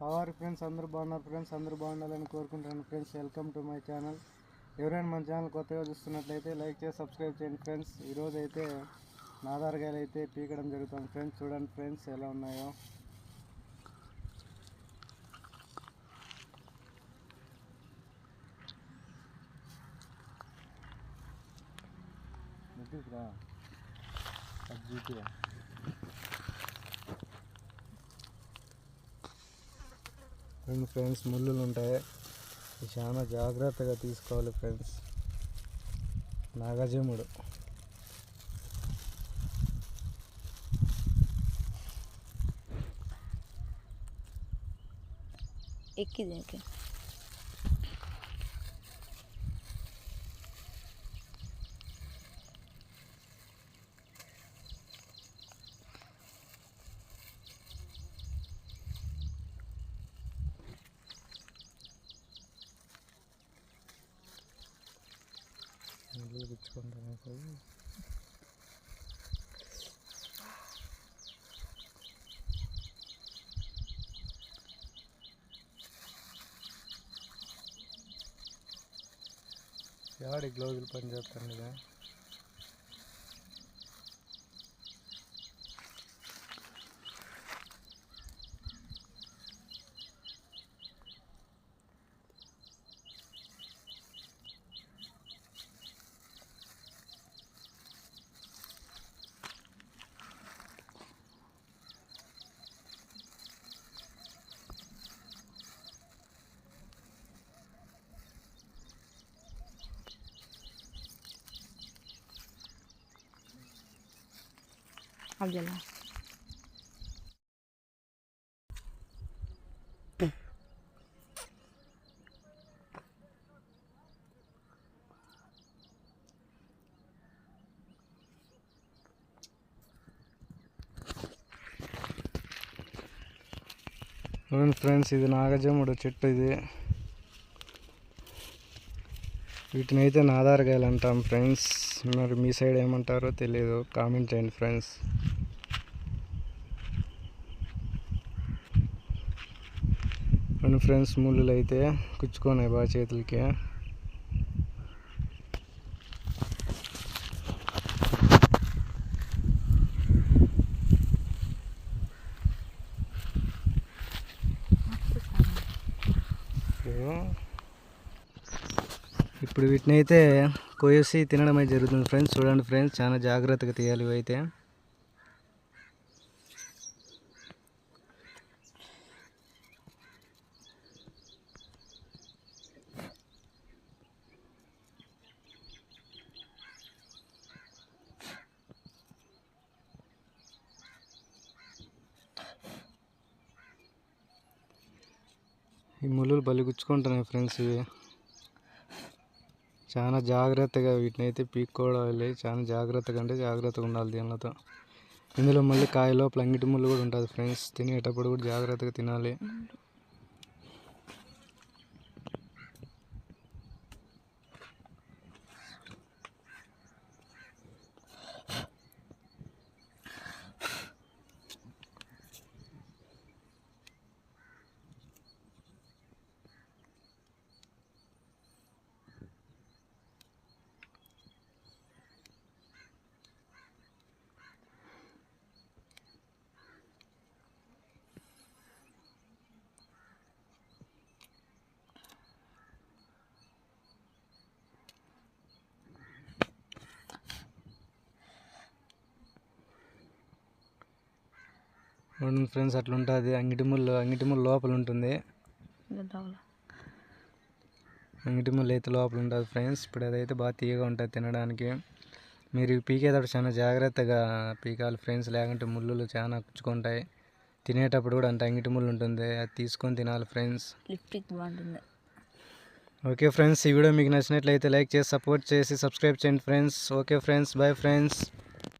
Power friends అందరూ బాగున్నారు friends అందరూ బాగుండాలని కోరుకుంటున్నాను. Friends welcome to my channel. ఎవరైనా మన ఛానల్ కొత్తగా చూస్తున్నట్లయితే లైక్ చేసి సబ్స్క్రైబ్ చేయండి ఫ్రెండ్స్. ఈరోజు అయితే నాదారకాయలు అయితే పీకడం జరుగుతుంది ఫ్రెండ్స్. చూడండి ఫ్రెండ్స్ ఎలా ఉన్నాయో. రెండు ఫ్రెండ్స్ ముళ్ళులు ఉంటాయి. చాలా జాగ్రత్తగా తీసుకోవాలి ఫ్రెండ్స్. నాగజముడు ఎక్కిది ఎక్కి ముళ్ళులు గుచ్చుకుంటాను అసలు యాడి గ్లౌజులు పని చేస్తాను కదా అబ్దుల్లా అవును ఫ్రెండ్స్ ఇది నాగజముడు చెట్టు ఇది వీటిని అయితే నాదారకాయలు అంటాం ఫ్రెండ్స్ మరి మీ సైడ్ ఏమంటారో తెలియదు కామెంట్ చేయండి ఫ్రెండ్స్ అవును ఫ్రెండ్స్ ముళ్ళు అయితే కుచ్చుకున్నాయి బాగా చేతులకి. ఇప్పుడు వీటిని అయితే కోసి తినడం అయితే జరుగుతుంది ఫ్రెండ్స్. చూడండి ఫ్రెండ్స్ చాలా జాగ్రత్తగా తీయాలి ఇవైతే. ఈ ముళ్ళు బలి గుచ్చుకుంటున్నాయి ఫ్రెండ్స్ ఇవి. చాలా జాగ్రత్తగా వీటిని అయితే పీక్కోవాలి. చాలా జాగ్రత్తగా అంటే జాగ్రత్తగా ఉండాలి దీనితో ఇందులో మళ్ళీ కాయలో ప్లంగిటి ముళ్ళు కూడా ఉంటుంది ఫ్రెండ్స్. తినేటప్పుడు కూడా జాగ్రత్తగా తినాలి. చూడండి ఫ్రెండ్స్ అట్లా ఉంటుంది అంగిటి ముళ్ళు అంగిటి ముళ్ళు లోపల ఉంటుంది గడ్డవల అంగిటి ముళ్ళు అయితే లోపల ఉంటుంది ఫ్రెండ్స్. ఇప్పుడు అదైతే బాగా తీయగా ఉంటుంది తినడానికి. మీరు పీకేటప్పుడు చాలా జాగ్రత్తగా పీకాలి ఫ్రెండ్స్. లేకుంటే ముళ్ళులు చాలా కుచ్చుకుంటాయి. తినేటప్పుడు కూడా అంత అంగిటి ముళ్ళు ఉంటుంది. అది తీసుకొని తినాలి ఫ్రెండ్స్. లిప్టిక్ బాగుంటుంది. ఓకే ఫ్రెండ్స్ ఈ వీడియో మీకు నచ్చినట్లయితే లైక్ చేసి సపోర్ట్ చేసి సబ్స్క్రైబ్ చేయండి friends. Okay friends bye friends.